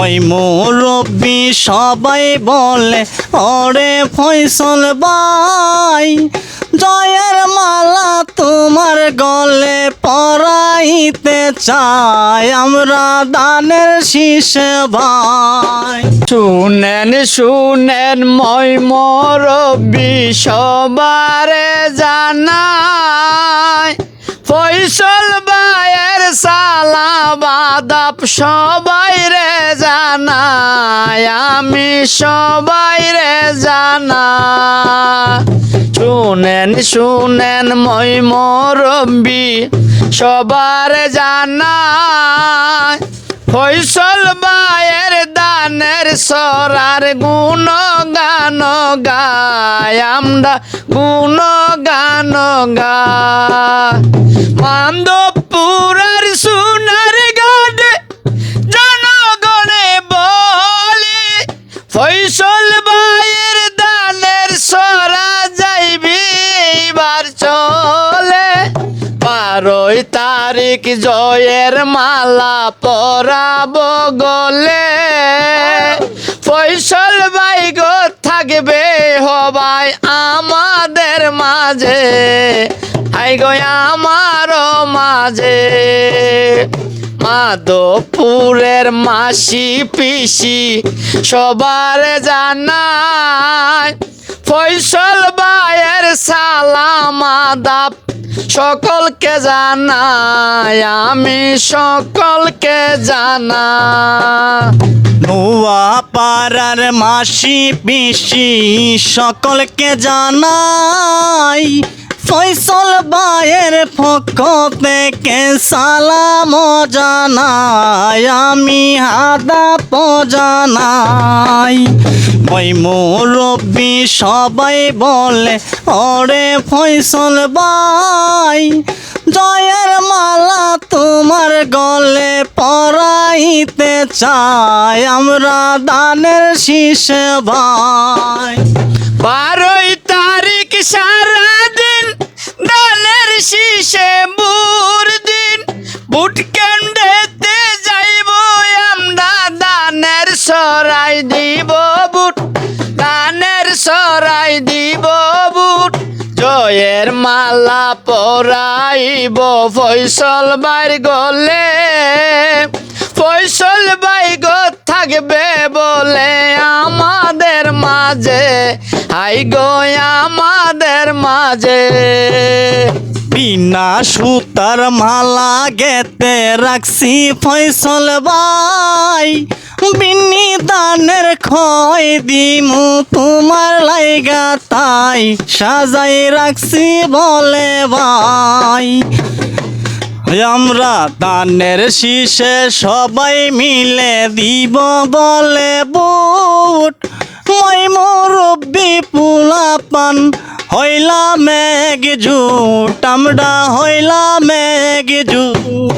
ওই মুরব্বী সবাই বলে, ওরে ফয়সল বাই জয়ের মালা তোমার গলে পরাইতে চাই, আমরা দানের শীষ ভাই। শুনেন শুনেন, মই মরবি সবারে জানাই, ফয়সল বায়ের সালা বাদাপ সবাই জানাই, আমি সবাই রে জানাই শুনেন শুনেন মই মরবি সবার জানাই, ফয়সল বায়ের দানের সরার গুণ গান গায় আমরা গুণ গান গায় মান্দপুরার বারোই তারিখ জয়ের মালা পরাব গলে। ফয়সল বাই গো থাকবে হবাই আমাদের মাঝে। আই গো আমার মাঝে। মাধবপুরের মাসি পিসি সবার জানায় ফয়সল বায়ের সালাম আদাব সকলকে জানাই আমি সকলকে জানা। নোয়া পাড়ার মাসি পিসি সকলকে জানাই, ফয়সল বায়ের পক্ষ থেকে সালাম জানাই, আমি হাদাপ জানাই। ওই মুরব্বী সবাই বলে, ওরে ফয়সল বাই চাই আমরা দানের শীষ ভাই। বারোই তারিখ সারাদিন দানের শীষে বুর দিন। বুট যাইব আমরা, দানের সরাই দিব বুট। দানের সরাই দিব বুট। জয়ের মালা পরাইব ফয়সল বাইর গলে। ফয়সল বাই গো থাকবে বলে আমাদের মাঝে। আই গো আমাদের মাঝে। বিনা সুতার মালা গেতে রাখছি ফয়সল বাই। বিনি দানের খয় দিমু তোমার লাইগা তাই। সাজাই রাখছি বলে ভাই আমরা দানের শীষে সবাই মিলে দিব বলে বুট। মই মুরব্বি পুলাপান হইলা মেঘ জুট। আমরা হইলা মেঘ জুট।